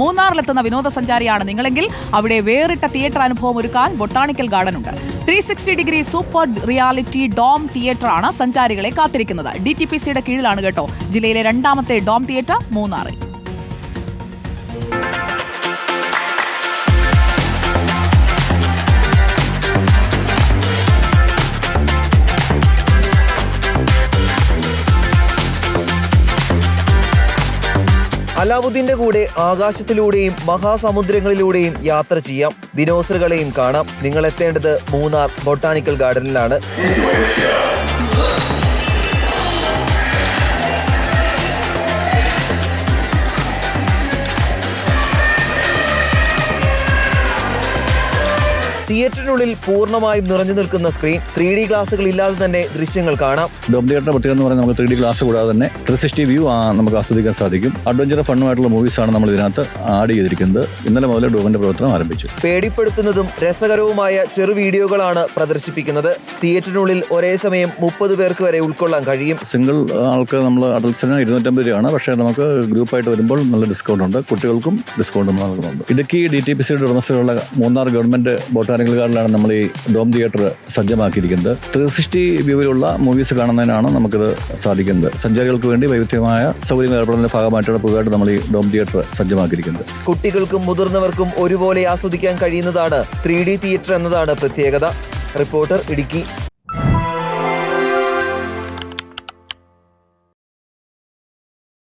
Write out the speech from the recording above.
മൂന്നാറിലെത്തുന്ന വിനോദസഞ്ചാരിയാണ് നിങ്ങളെങ്കിൽ അവിടെ വേറിട്ട തിയേറ്റർ അനുഭവം ഒരുക്കാൻ ബൊട്ടാണിക്കൽ ഗാർഡൻ ഉണ്ട് three sixty degree super reality dome theatre ആണ് സഞ്ചാരികളെ കാത്തിരിക്കുന്നത്. ഡി ടി പി സിയുടെ കീഴിലാണ് കേട്ടോ ജില്ലയിലെ രണ്ടാമത്തെ ഡോം തിയേറ്റർ മൂന്നാറിൽ. അലാവുദ്ദീന്റെ കൂടെ ആകാശത്തിലൂടെയും മഹാസമുദ്രങ്ങളിലൂടെയും യാത്ര ചെയ്യാം. ദിനോസറുകളെയും കാണാം. നിങ്ങൾ എത്തേണ്ടത് മൂന്നാർ ബൊട്ടാണിക്കൽ ഗാർഡനിലാണ്. തിയേറ്ററിനുള്ളിൽ പൂർണമായും നിറഞ്ഞു നിൽക്കുന്ന സ്ക്രീൻ ത്രീ ഡി ഗ്ലാസുകൾ ഇല്ലാതെ തന്നെ ദൃശ്യങ്ങൾ കാണാം. ഡോം തിയേറ്ററിന്റെ പ്രത്യേകത എന്ന് പറയുന്നത് നമുക്ക് ത്രീ ഡി ഗ്ലാസ് കൂടാതെ തന്നെ ത്രീ സിക്സ്റ്റി വ്യൂ നമുക്ക് ആസ്വദിക്കാൻ സാധിക്കും. അഡ്വഞ്ചർ ഫണ്ണുമായിട്ടുള്ള മൂവീസാണ് നമ്മൾ ഇതിനകത്ത് ആഡ് ചെയ്തിരിക്കുന്നത്. ഇന്നലെ മുതൽ ഡോമിന്റെ പ്രവർത്തനം ആരംഭിച്ചു. പേടിപ്പെടുത്തുന്നതും രസകരവുമായ ചെറു വീഡിയോകളാണ് പ്രദർശിപ്പിക്കുന്നത്. തിയേറ്ററിനുള്ളിൽ ഒരേ സമയം മുപ്പത് പേർക്ക് വരെ ഉൾക്കൊള്ളാൻ കഴിയും. സിംഗിൾ ആൾക്ക് നമ്മൾ അഡൽസിന് ഇരുന്നൂറ്റമ്പത് രൂപയാണ്. പക്ഷേ നമുക്ക് ഗ്രൂപ്പായിട്ട് വരുമ്പോൾ നല്ല ഡിസ്കൗണ്ട് ഉണ്ട്. കുട്ടികൾക്കും ഡിസ്കൗണ്ട് നൽകുന്നുണ്ട് ഇടുക്കി ഡി ടി പി സിയുടെ ഉടമസ്ഥയുള്ള മൂന്നാർ ഗവൺമെന്റ് ബോട്ടാനിക്കൽ ഗാർഡിലാണ് നമ്മൾ ഈ ഡോം തിയേറ്റർ സജ്ജമാക്കിയിരിക്കുന്നത്. ത്രീ സിക്സ്റ്റി വ്യൂവിലുള്ള മൂവീസ് കാണുന്നതിനാണ് നമുക്കിത് സാധിക്കുന്നത്. സഞ്ചാരികൾക്ക് വേണ്ടി വൈവിധ്യമായ സൗകര്യം ഏർപ്പെടുന്നതിന്റെ ഭാഗമായിട്ടാണ് പുതുതായിട്ട് നമ്മൾ ഈ ഡോം തിയേറ്റർ സജ്ജമാക്കിയിരിക്കുന്നത്. കുട്ടികൾക്കും മുതിർന്നവർക്കും ഒരുപോലെ ആസ്വദിക്കാൻ കഴിയുന്നതാണ് ത്രീ തിയേറ്റർ എന്നതാണ് പ്രത്യേകത. റിപ്പോർട്ടർ ഇടുക്കി.